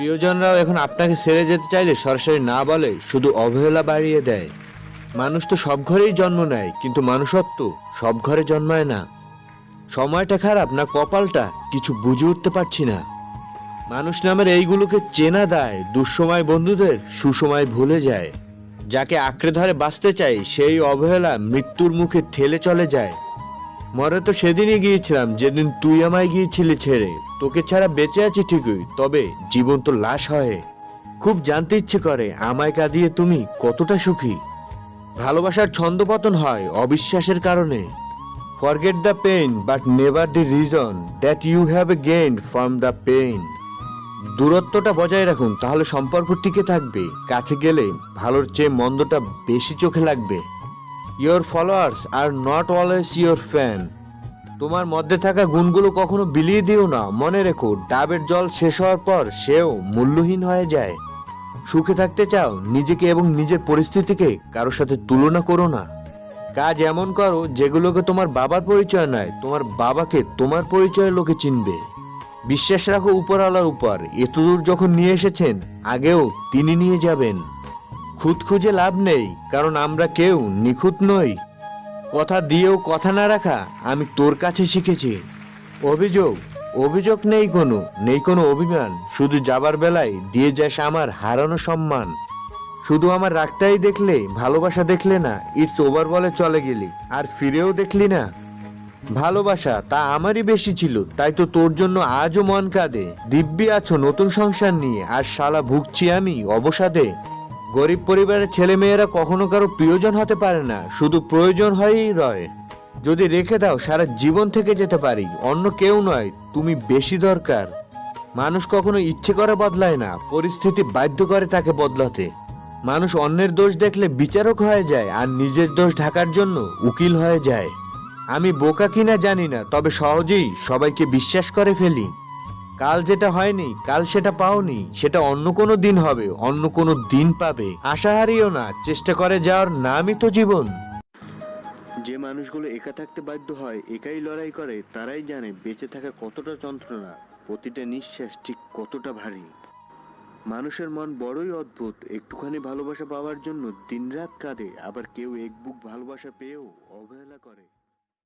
প্রিয়জনরাও এখন আপনাকে ছেড়ে যেতে চাইলে সরাসরি না বলে শুধু অবহেলা বাড়িয়ে দেয়। মানুষ তো সব ঘরেই জন্ম নেয়, কিন্তু মানুষত্ব সব ঘরে জন্মায় না। সময়টা খারাপ না কপালটা কিছু বুঝে উঠতে পারছি না। মানুষ নামের এইগুলোকে চেনা দেয়, দুঃসময় বন্ধুদের সুসময় ভুলে যায়। যাকে আঁকড়ে ধরে বাঁচতে চাই, সেই অবহেলা মৃত্যুর মুখে ঠেলে চলে যায়। মরে তো সেদিনই গিয়েছিলাম, যেদিন তুই আমায় গিয়েছিলি ছেড়ে। তোকে ছাড়া বেঁচে আছি ঠিকই, তবে জীবন তো লাশ হয়। খুব জানতে ইচ্ছে করে, আমায় কাঁদিয়ে তুমি কতটা সুখী। ভালোবাসার ছন্দপতন হয় অবিশ্বাসের কারণে। Forget the pain but never the reason that you have gain from the pain দূরত্বটা বজায় রাখুন, তাহলে সম্পর্ক টিকে থাকবে। কাছে গেলে ভালোর চেয়ে মন্দটা বেশি চোখে লাগবে। Your followers are not always your fan তোমার মধ্যে থাকা গুণগুলো কখনো বিলিয়ে দিও না। মনে রেখো, ডাবের জল শেষ হওয়ার পর সেও মূল্যহীন হয়ে যায়। সুখে থাকতে চাও, নিজেকে এবং নিজের পরিস্থিতিকে কারোর সাথে তুলনা করো না। কাজ এমন করো, যেগুলোকে তোমার বাবার পরিচয় নয়, তোমার বাবাকে তোমার পরিচয়ে লোকে চিনবে। বিশ্বাস রাখো উপরওয়ালার উপর। এতদূর যখন নিয়ে এসেছেন, আগেও তিনি নিয়ে যাবেন। খুঁত খুঁজে লাভ নেই, কারণ আমরা কেউ, নিখুঁত নই। কথা দিয়েও কথা না রাখা, আমি তোর কাছে শিখেছি। অভিযোগ অভিযোগ নেই কোনো নেই কোনো অভিমান। শুধু যাবার বেলায় দিয়ে যাস আমার হারানো সম্মান। শুধু আমার রাগটাই দেখলে, ভালোবাসা দেখলে না ইটস ওভার বলে চলে গেলি, আর ফিরেও দেখলি না। ভালোবাসা, তা আমারই বেশি ছিল, তাই তো তোর জন্য আজও মন কাঁদে। দিব্যি আছো নতুন সংসার নিয়ে, আর শালা ভুগছি আমি অবসাদে। গরিব পরিবারের ছেলে মেয়েরা কখনো কারও প্রিয়জন হতে পারে না, শুধু প্রয়োজন হয়েই রয়। যদি রেখে দাও, সারা জীবন থেকে যেতে পারি, অন্য কেউ নয়, তুমি বেশি দরকার। মানুষ কখনো ইচ্ছে করে বদলায় না, পরিস্থিতি বাধ্য করে তাকে বদলাতে। মানুষ অন্যের দোষ দেখলে বিচারক হয়ে যায়, আর নিজের দোষ ঢাকার জন্য উকিল হয়ে যায়। আমি বোকা কিনা জানি না, তবে সহজেই সবাইকে বিশ্বাস করে ফেলি। কাল যেটা হয়নি, কাল সেটা পাওনি, সেটা অন্য কোনো দিন হবে, অন্য কোনো দিন পাবে। আশা হারিও না, চেষ্টা করে যাওয়ার নামই তো জীবন। যে মানুষগুলো একা থাকতে বাধ্য হয়, একাই লড়াই করে, তারাই জানে বেঁচে থাকা কতটা যন্ত্রণা, প্রতিটা নিঃশ্বাস ঠিক কতটা ভারী। মানুষের মন বড়ই অদ্ভুত, একটুখানি ভালোবাসা পাওয়ার জন্য দিনরাত কাঁদে, আবার কেউ এক বুক ভালোবাসা পেয়েও অবহেলা করে।